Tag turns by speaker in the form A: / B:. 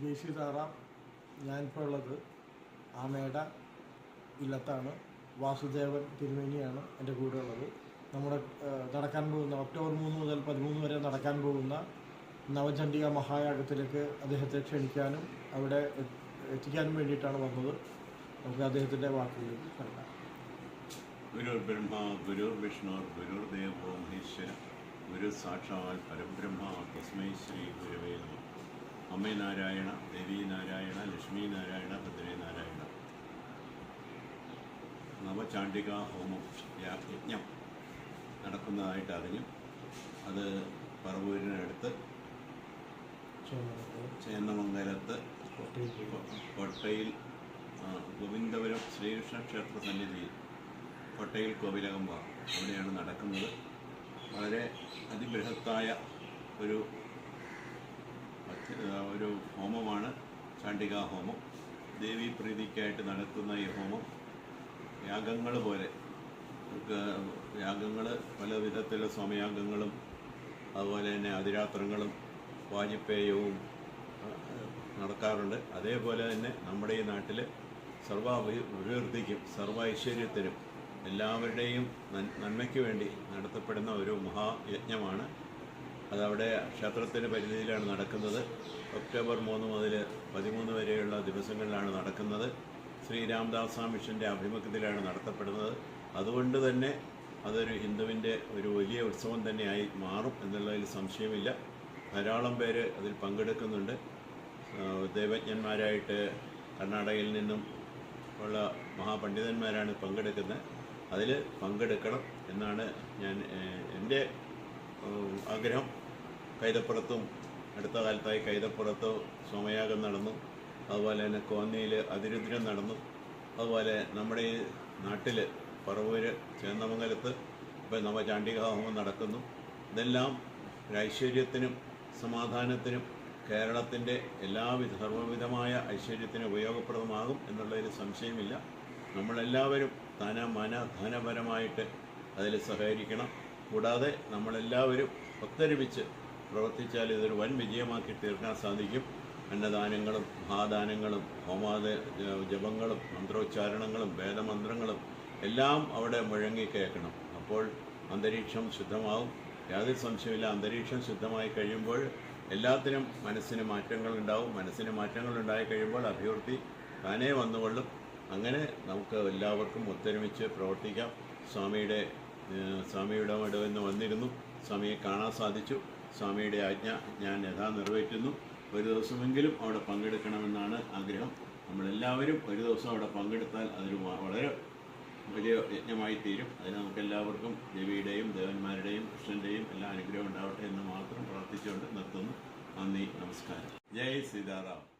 A: ജയ് സീതാറാം ഞാനിപ്പോൾ ഉള്ളത് ആമേട ഇല്ലത്താണ്. വാസുദേവൻ തിരുമേനിയാണ് എന്റെ കൂടെ ഉള്ളത് നമ്മുടെ നടക്കാൻ പോകുന്ന ഒക്ടോബർ മൂന്ന് മുതൽ പതിമൂന്ന് വരെ നടക്കാൻ പോകുന്ന നവചണ്ഡിക മഹായാഗത്തിലേക്ക് അദ്ദേഹത്തെ ക്ഷണിക്കാനും അവിടെ എത്തിക്കാനും വേണ്ടിയിട്ടാണ് വന്നത്. നമുക്ക് അദ്ദേഹത്തിന്റെ വാക്കുകളിലേക്ക് കടക്കാം.
B: ഗുരുർ ബ്രഹ്മ ഗുരുർ വിഷ്ണു ഗുരുർ ദേവോ മഹേശ്വര ഗുരു സാക്ഷാൽ പരബ്രഹ്മ തസ്മൈ ശ്രീ ഗുരുവേ നമ. അമ്മേ നാരായണ ദേവി നാരായണ ലക്ഷ്മി നാരായണ ഭദ്രേ നാരായണ നവചാണ്ഡിക ഹോമം യജ്ഞം നടക്കുന്നതായിട്ട് അറിഞ്ഞു. അത് പറവൂരിനടുത്ത് ചേന്നമംഗലത്ത്. കൊട്ടയിൽ ഗോവിന്ദപുരം ശ്രീകൃഷ്ണ ക്ഷേത്ര സന്നിധിയിൽ കോട്ടയിൽ കോവിലകമ്പ അവിടെയാണ് നടക്കുന്നത്. വളരെ അതിബൃഹത്തായ ഒരു ഒരു ഹോമമാണ്. ചാണ്ടികാ ഹോമം. ദേവി പ്രീതിക്കായിട്ട് നടത്തുന്ന ഈ ഹോമം യാഗങ്ങൾ പോലെ. യാഗങ്ങൾ പല വിധത്തിലുള്ള സമയാഗങ്ങളും അതുപോലെ തന്നെ അതിരാത്രങ്ങളും വാജിപ്പേയവും നടക്കാറുണ്ട്. അതേപോലെ തന്നെ നമ്മുടെ ഈ നാട്ടിൽ സർവ അഭി- അഭിവൃദ്ധിക്കും സർവ ഐശ്വര്യത്തിനും എല്ലാവരുടെയും നന്മയ്ക്ക് വേണ്ടി നടത്തപ്പെടുന്ന ഒരു മഹായജ്ഞമാണ് അതവിടെ ക്ഷേത്രത്തിന്റെ പരിധിയിലാണ് നടക്കുന്നത്. ഒക്ടോബർ മൂന്ന് മുതൽ പതിമൂന്ന് വരെയുള്ള ദിവസങ്ങളിലാണ് നടക്കുന്നത്. ശ്രീരാംദാസ മിഷന്റെ ആഭിമുഖ്യത്തിലാണ് നടത്തപ്പെടുന്നത്. അതുകൊണ്ട് തന്നെ അതൊരു ഹിന്ദുവിന്റെ ഒരു വലിയ ഉത്സവം തന്നെയായി മാറും എന്നുള്ളതിൽ സംശയമില്ല. ധാരാളം പേര് അതിൽ പങ്കെടുക്കുന്നുണ്ട്. ദേവജ്ഞന്മാരായിട്ട് കർണാടകയിൽ നിന്നും ഉള്ള മഹാപണ്ഡിതന്മാരാണ് പങ്കെടുക്കുന്നത്. അതിൽ പങ്കെടുക്കണം എന്നാണ് ഞാൻ എന്റെ ആഗ്രഹം. കൈതപ്പുറത്തും അടുത്ത കാലത്തായി കൈതപ്പുറത്ത് സോമയാഗം നടന്നു. അതുപോലെ തന്നെ കോന്നിയിൽ അതിരുദ്രം നടന്നു. അതുപോലെ നമ്മുടെ ഈ നാട്ടിൽ പറവൂര് ചേന്നമംഗലത്ത് ഇപ്പോൾ നവചാണ്ഡിക ചാണ്ടികാഹോമം നടക്കുന്നു. ഇതെല്ലാം ഐശ്വര്യത്തിനും സമാധാനത്തിനും കേരളത്തിന്റെ എല്ലാവിധ സർവവിധമായ ഐശ്വര്യത്തിന് ഉപയോഗപ്രദമാകും എന്നുള്ളതിൽ സംശയമില്ല. നമ്മളെല്ലാവരും ധന മന ധനപരമായിട്ട് അതിൽ സഹകരിക്കണം. കൂടാതെ നമ്മളെല്ലാവരും ഒത്തൊരുമിച്ച് പ്രവർത്തിച്ചാൽ ഇതൊരു വൻ വിജയമാക്കി തീർക്കാൻ സാധിക്കും. അന്നദാനങ്ങളും മഹാദാനങ്ങളും ഹോമാദ ജപങ്ങളും മന്ത്രോച്ചാരണങ്ങളും വേദമന്ത്രങ്ങളും എല്ലാം അവിടെ മുഴങ്ങി കേൾക്കണം. അപ്പോൾ അന്തരീക്ഷം ശുദ്ധമാവും. യാതൊരു സംശയമില്ല അന്തരീക്ഷം ശുദ്ധമായി കഴിയുമ്പോൾ എല്ലാത്തിനും മനസ്സിന് മാറ്റങ്ങൾ ഉണ്ടാവും മനസ്സിന് മാറ്റങ്ങൾ ഉണ്ടായി കഴിയുമ്പോൾ അഭിവൃദ്ധി താനേ വന്നുകൊള്ളും. അങ്ങനെ നമുക്ക് എല്ലാവർക്കും ഒത്തൊരുമിച്ച് പ്രവർത്തിക്കാം. സ്വാമിയുടെ സ്വാമിയുടെ മടുവെന്ന് വന്നിരുന്നു. സ്വാമിയെ കാണാൻ സാധിച്ചു. സ്വാമിയുടെ ആജ്ഞ ഞാൻ യഥാ നിർവഹിക്കുന്നു ഒരു ദിവസമെങ്കിലും അവിടെ പങ്കെടുക്കണമെന്നാണ് ആഗ്രഹം. നമ്മളെല്ലാവരും ഒരു ദിവസം അവിടെ പങ്കെടുത്താൽ അതൊരു വളരെ വലിയ യജ്ഞമായി തീരും. അതിന് നമുക്ക് എല്ലാവർക്കും ദേവിയുടെയും ദേവന്മാരുടെയും കൃഷ്ണന്റെയും എല്ലാ അനുഗ്രഹം ഉണ്ടാവട്ടെ എന്ന് മാത്രം പ്രാർത്ഥിച്ചുകൊണ്ട് നിർത്തുന്നു. നന്ദി നമസ്കാരം. ജയ് സീതാറാം.